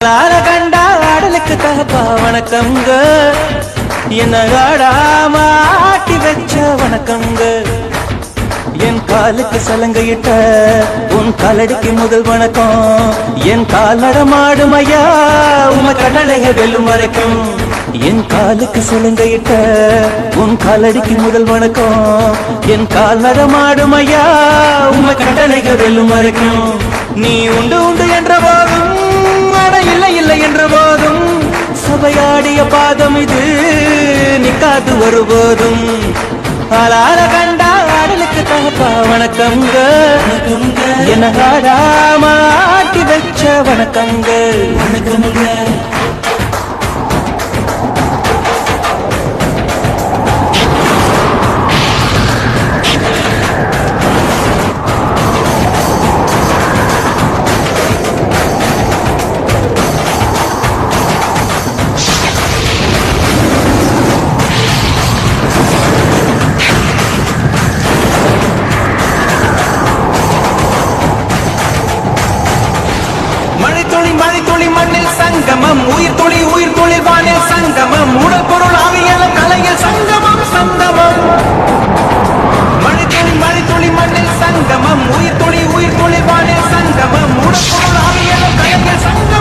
லால கண்டா ஆடலுக்கு தகப்பா வணக்கங்க என்ன ஆடாம ஆட்டி வச்ச வணக்கங்க என் காலுக்கு சலங்கையிட்ட உன் காலடிக்கு முதல் வணக்கம். என் கால் நடமாடும் ஐயா உம கடலைய வெல்லும் வரைக்கும் என் காலுக்கு சலங்கையிட்ட உன் காலடிக்கு முதல் வணக்கம். என் கால் நடமாடும் ஐயா உம கடலைய வெல்லும் வரைக்கும் நீ உண்டு உண்டு என்ற போதும் சபையாடிய பாதம் இது. நிக்காது ஒருபோதும். ஆளால கண்டா ஆடலுக்கு தகப்பா வணக்கங்க. என்ன ஆடாம ஆட்டி வச்ச வணக்கங்க. வணக்கங்க உயிர் துளி